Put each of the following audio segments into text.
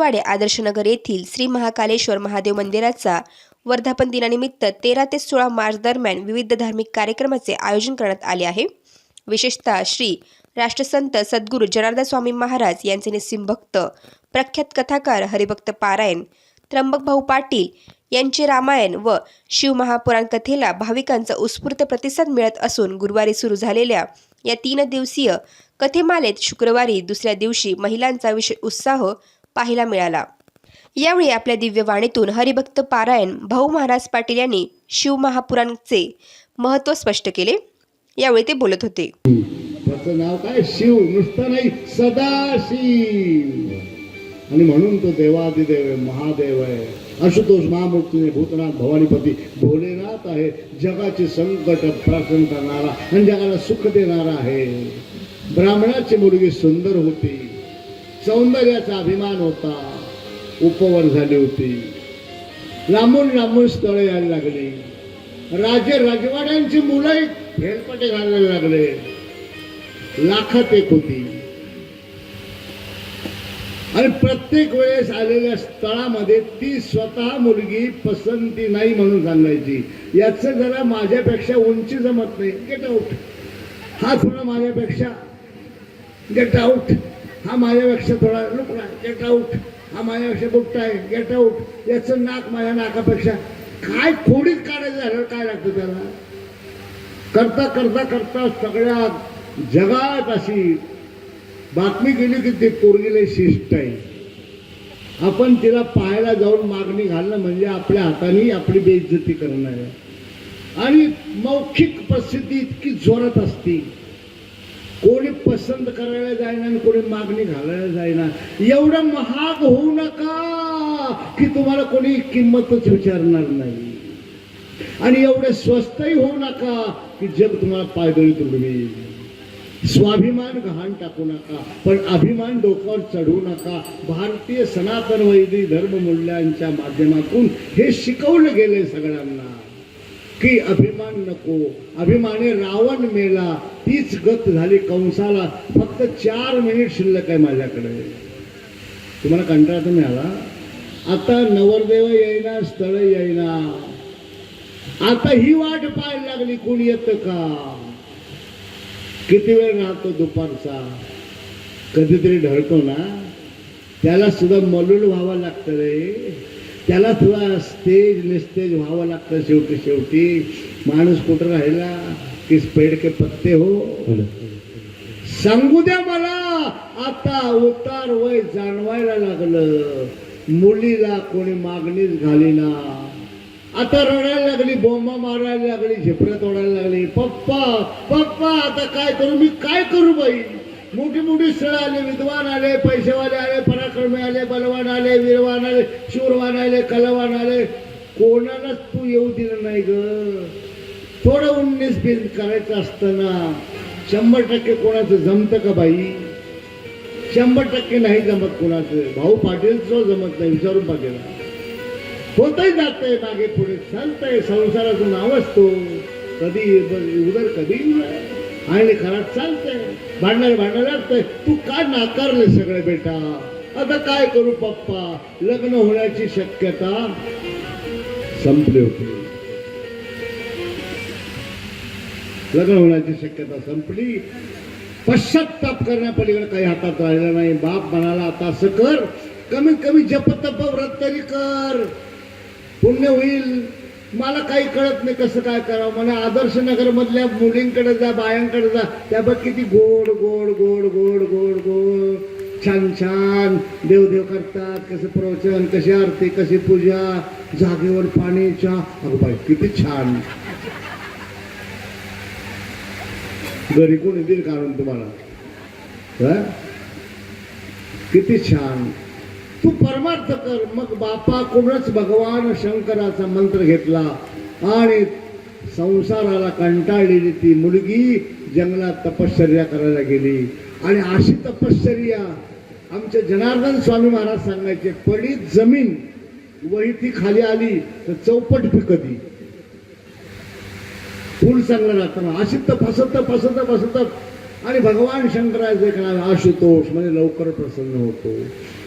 मराठवाडे आदर्शनगर येथील श्री महाकालेश्वर महादेव मंदिराचा वर्धापन दिनानिमित्त तेरा ते सोळा मार्च दरम्यान विविध धार्मिक कार्यक्रमाचे आयोजन करण्यात आले आहे. विशेषतः श्री राष्ट्रसंत सद्गुरू जनार्दन स्वामी महाराज यांचे निस्सिम भक्त प्रख्यात कथाकार हरिभक्त पारायण त्र्यंबक भाऊ पाटील यांचे रामायण व शिवमहापुराण कथेला भाविकांचा उत्स्फूर्त प्रतिसाद मिळत असून गुरुवारी सुरू झालेल्या या तीन दिवसीय कथेमालेत शुक्रवारी दुसऱ्या दिवशी महिलांचा विशेष उत्साह पाहायला मिळाला. यावेळी आपल्या दिव्यवाणीतून हरिभक्त पारायण भाऊ महाराज पाटील यांनी शिवमहापुराणचे महत्त्व स्पष्ट केले. यावेळी ते बोलत होते. त्याचं नाव काय? शिव. नुसतं नाही सदाशिव. आणि म्हणून तो देवादिदेव आहे महादेव आहे. आशुतोष महामूर्ती भूतनाथ भवानीपती भोलेनाथ आहे. जगाचे संकट प्राशन करणारा आणि जगाला सुख देणारा आहे. ब्राह्मणाची मुलगी सुंदर होती. सौंदर्याचा अभिमान होता. उपवर झाली होती. लांबून लांबून स्थळे यायला लागली. राजे राजवाड्यांची मुलं फेरपटे घालायला लागले. लाखात एक होती. आणि प्रत्येक वेळेस आलेल्या स्थळामध्ये ती स्वतः मुलगी पसंती नाही म्हणून सांगायची. याचं जरा माझ्यापेक्षा उंची जमत नाही. गेट आउट हा थोडा माझ्यापेक्षा. गेट आउट हा माझ्यापेक्षा थोडा लुकडा गेट आउट हा माझ्यापेक्षा बुट्टा आहे. गेट आउट याचं नाक माझ्या नाकापेक्षा. काय खोडीत काढायचं झालं काय लागतं त्याला? करता करता करता सगळ्या जगात अशी बातमी गेली की ते पोरगीला शिष्ट आहे. आपण तिला पाहायला जाऊन मागणी घालणं म्हणजे आपल्या हाताने आपली बेइज्जती करणार. आहे आणि मौखिक प्रसिद्धी इतकी जोरात असती. कोणी पसंत करायला जाईना आणि कोणी मागणी घालायला जाईना एवढं महाग होऊ नका की तुम्हाला कोणी किंमतच विचारणार नाही. आणि एवढे स्वस्तही होऊ नका की जग तुम्हाला पायदळी तुडवी स्वाभिमान घाण टाकू नका पण अभिमान डोक्यावर चढवू नका. भारतीय सनातन वैदिक धर्म मूल्यांच्या माध्यमातून हे शिकवलं गेलंय सगळ्यांना. की अभिमान नको. अभिमाने रावण मेला. तीच गत झाली कंसाला. फक्त चार मिनिट शिल्लक आहे माझ्याकडे. तुम्हाला कंटाळा तर मिळाला? आता नवरदेव येईना स्थळ येईना. आता ही वाट पाहायला लागली कोण येतं का? किती वेळ राहतो दुपारचा? कधीतरी ढळतो ना? त्याला सुद्धा मलूल व्हावं लागतं रे. त्याला थोडा स्टेज निस्तेज व्हावं लागतं शेवटी शेवटी. माणूस कुठं राहिला की पेड के पत्ते हो? सांगू द्या मला आता उतार वय जाणवायला लागलं. मुलीला कोणी मागणीच घालीना. आता रडायला लागली बोंबा मारायला लागली झेपऱ्या तोडायला लागली. पप्पा पप्पा आता काय करू? मी काय करू बाई? मोठी मोठी स्थळं आले विद्वान आले पैसेवाले आले पराक्रमी आले बलवान आले वीरवान आले शूरवान आले कलावान आले. कोणालाच तू येऊ दिलं नाही ग. थोडं उन्नीस बिन करायचं असतं ना शंभर टक्के कोणाचं जमतं का बाई? शंभर टक्के नाही जमत कोणाचं. भाऊ पाटीलचं जमत नाही विचारून पाटील. होतही जातंय मागे पुढे चालतंय संसाराचं नाव असतो. कधी उदर कधी? आणि खरंच चालतंय. भांडणार भांडणार लागतंय. तू का नाकारले सगळे बेटा? आता काय करू पप्पा? लग्न होण्याची शक्यता संपली होती. लग्न होण्याची शक्यता संपली. पश्चाताप करण्यापलीकडे काही हातात राहिलं नाही. बाप म्हणाला आता असं कर. कमीत कमी जपतप व्रत तरी कर. पुण्य होईल. मला काही कळत नाही कसं काय करावं. मला आदर्श नगर मधल्या मुलींकडे जा बायांकडे जा. त्या बघ किती गोड गोड गोड गोड गोड गोड. छान छान. देवदेव करतात. कसं प्रवचन कशी आरती कशी पूजा. जागेवर पाणी चहा अगं बाई किती छान. घरी कोणी देईल काढून तुम्हाला? किती छान. तू परमार्थ कर. मग बापाकडूनच भगवान शंकराचा मंत्र घेतला आणि संसाराला कंटाळलेली ती मुलगी जंगलात तपश्चर्या करायला गेली. आणि अशी तपश्चर्या आमचे जनार्दन स्वामी महाराज सांगायचे पडीत जमीन वही ती खाली आली तर चौपट पिकती फुल चांगलं राहतं ना. अशी तर फसत फसत फसत. आणि भगवान शंकराचे नाव आशुतोष म्हणजे लवकर प्रसन्न होतो.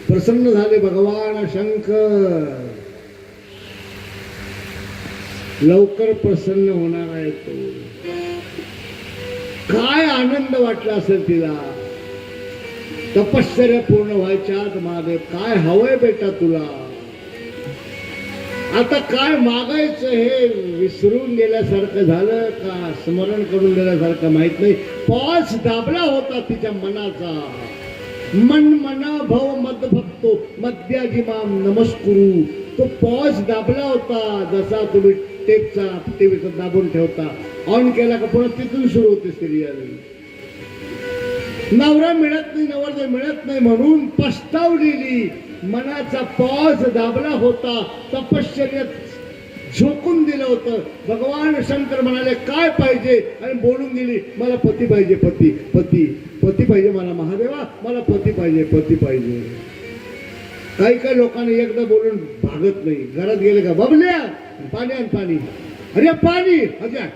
प्रसन्न झाले भगवान शंकर. लवकर प्रसन्न होणार आहे तो. काय आनंद वाटला असेल तिला? तपश्चर्या पूर्ण व्हायच्या आत महादेव काय हवंय बेटा तुला? आता काय मागायचं हे विसरून गेल्यासारखं झालं का? स्मरण करून गेल्यासारखं माहीत नाही. पॉज दाबला होता तिच्या मनाचा. मन मना भव मद भक्तो मद्याजिमाम नमस्कुरू. तो पॉज दाबला होता जसा तुम्ही टेपचा टीव्हीचा दाबून ठेवता. ऑन केला का पुन्हा तिथून सुरू होते सिरियल नवरा मिळत नाही नवरदेव मिळत नाही म्हणून पस्तावलेली. मनाचा पॉज दाबला होता तपश्चर्यात झोकून दिलं होतं. भगवान शंकर म्हणाले काय पाहिजे? आणि बोलून दिली मला पती पाहिजे पती पती पती पाहिजे मला महादेवा मला पती पाहिजे पती पाहिजे. काही काही लोकांनी एकदा बोलून भागत नाही. घरात गेले का? बबल्या पाणी आण पाणी. अरे पाणी अजय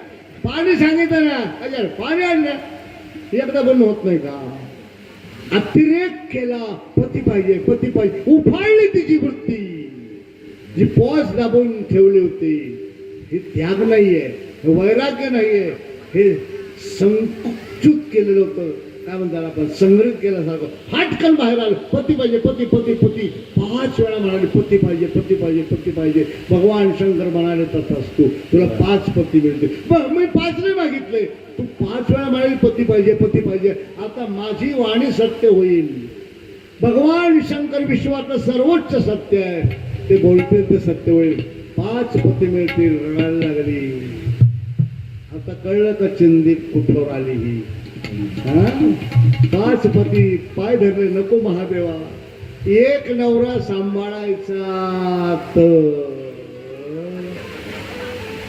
पाणी सांगितलं ना अजय पाणी आणलं एकदा बोलणं होत नाही का? अतिरेक केला पती पाहिजे पती पाहिजे. उफाळली तिची वृत्ती. जी पॉज दाबून ठेवली होती हे त्याग नाहीये हे वैराग्य नाहीये हे संकुचित केलेलं होतं. काय म्हणतात आपण? संग्रहित केल्यासारखं. फाटकन बाहेर आलं. पती पाहिजे पती पती पती. पाच वेळा म्हणाले पती पाहिजे पती पाहिजे पती पाहिजे. भगवान शंकर म्हणाले तसाच तू तुला पाच पती मिळते बरं मी पाच नाही मागितले. तू पाच वेळा म्हणाले पती पाहिजे पती पाहिजे. आता माझी वाणी सत्य होईल. भगवान शंकर विश्वातलं सर्वोच्च सत्य आहे. ते बोलतील ते सत्य होईल. पाच पती मिळतील रडायला लागली. आता कळलं का चिंदी कुठवर आली ही? पाच पती पाय धरले नको महादेवा. एक नवरा सांभाळायचा तर.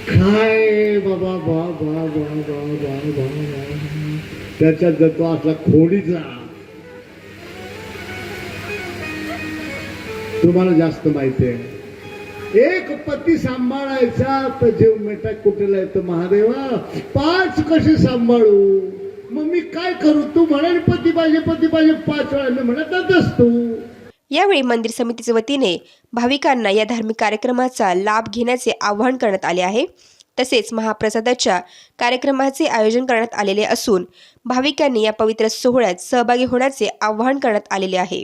काय बाबा बा बा बा बा. त्याच्यात जर तो असला खोडीचा तुम्हाला जास्त माहिती आहे. एक पती सांभाळायचा तर जीव मेटा कुठेला येतो महादेवा? पाच कसे सांभाळू? मग मी काय करू? तू म्हणाल पती पाहिजे पती पाहिजे पाच वेळा मी म्हणत तू. यावेळी मंदिर समितीच्या वतीने भाविकांना या धार्मिक कार्यक्रमाचा लाभ घेण्याचे आवाहन करण्यात आले आहे. तसेच महाप्रसादाच्या कार्यक्रमाचे आयोजन करण्यात आलेले असून भाविकांनी या पवित्र सोहळ्यात सहभागी होण्याचे आवाहन करण्यात आलेले आहे.